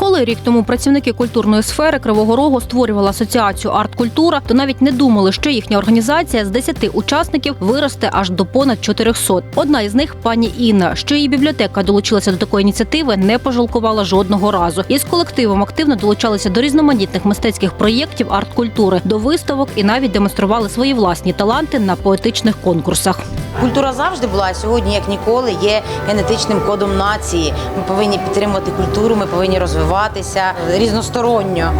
Коли рік тому працівники культурної сфери Кривого Рогу створювали асоціацію арт-культура, то навіть не думали, що їхня організація з 10 учасників виросте аж до понад 400. Одна із них пані Інна, що її бібліотека долучилася до такої ініціативи, не пожалкувала жодного разу. Із колективом активно долучалися до різноманітних мистецьких проєктів арт-культури, до виставок і навіть демонстрували свої власні таланти на поетичних конкурсах. Культура завжди була, а сьогодні, як ніколи, є генетичним кодом нації. Ми повинні підтримувати культуру, ми повинні розвиватися різносторонньо.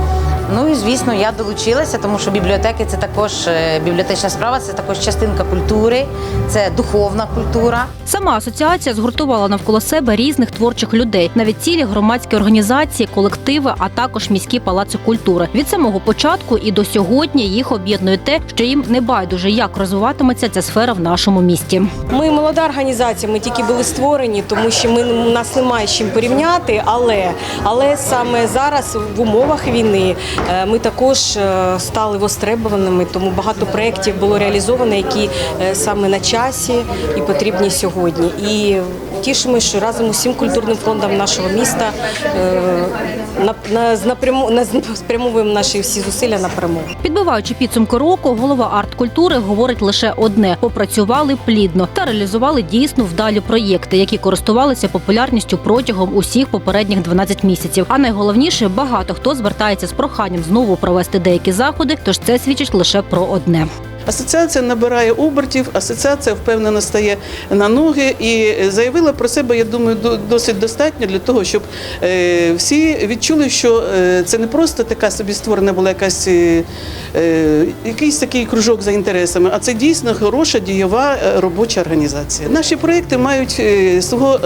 Ну і звісно, я долучилася, тому що бібліотеки це також е, бібліотечна справа, це також частинка культури, це духовна культура. Сама асоціація згуртувала навколо себе різних творчих людей, навіть цілі громадські організації, колективи, а також міські палаци культури. Від самого початку і до сьогодні їх об'єднує те, що їм не байдуже, як розвиватиметься ця сфера в нашому місті. Ми молода організація, ми тільки були створені, тому що ми у нас немає з чим порівняти. Але але саме зараз в умовах війни ми також е, стали востребованими, тому багато проєктів було реалізовано, які е, саме на часі і потрібні сьогодні. І тішимося, що разом усім культурним фондом нашого міста е, спрямовуємо наші всі зусилля на перемогу. Підбиваючи підсумки року, голова арт-культури говорить лише одне: попрацювали плідно та реалізували дійсно вдалі проєкти, які користувалися популярністю протягом усіх попередніх 12 місяців. А найголовніше, багато хто звертається з проханням знову провести деякі заходи. Тож це свідчить лише про одне. Асоціація набирає обертів, асоціація впевнено стає на ноги і заявила про себе, я думаю, до- досить достатньо для того, щоб е, всі відчули, що е, це не просто така собі створена була якась е, якийсь такий кружок за інтересами, а це дійсно хороша дієва робоча організація. Наші проекти мають свого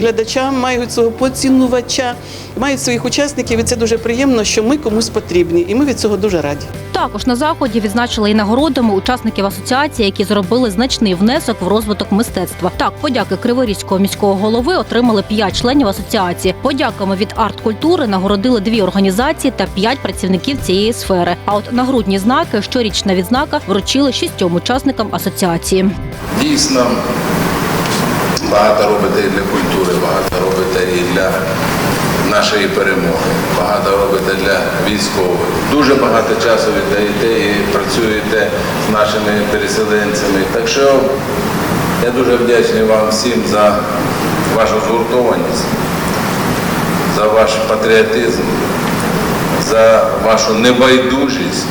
глядача, мають свого поцінувача, мають своїх учасників, і це дуже приємно, що ми комусь потрібні, і ми від цього дуже раді. Також на заході відзначили і нагородами учасників асоціації, які зробили значний внесок в розвиток мистецтва. Так, подяки Криворізького міського голови отримали п'ять членів асоціації. Подяками від арт-культури нагородили дві організації та п'ять працівників цієї сфери. А от нагрудні знаки, щорічна відзнака вручили шістьом учасникам асоціації. Дійсно, багато робите для культури, багато робите і для нашої перемоги, багато робите для військових. Дуже багато часу віддаєте і працюєте з нашими переселенцями. Так що я дуже вдячний вам всім за вашу згуртованість, за ваш патріотизм, за вашу небайдужість,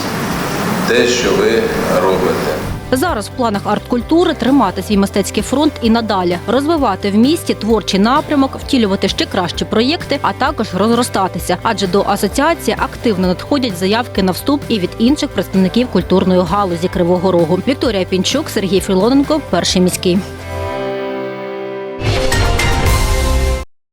те, що ви робите. Зараз в планах арт-культури тримати свій мистецький фронт і надалі розвивати в місті творчий напрямок, втілювати ще кращі проєкти, а також розростатися. Адже до асоціації активно надходять заявки на вступ і від інших представників культурної галузі Кривого Рогу. Вікторія Пінчук, Сергій Філоненко, перший міський.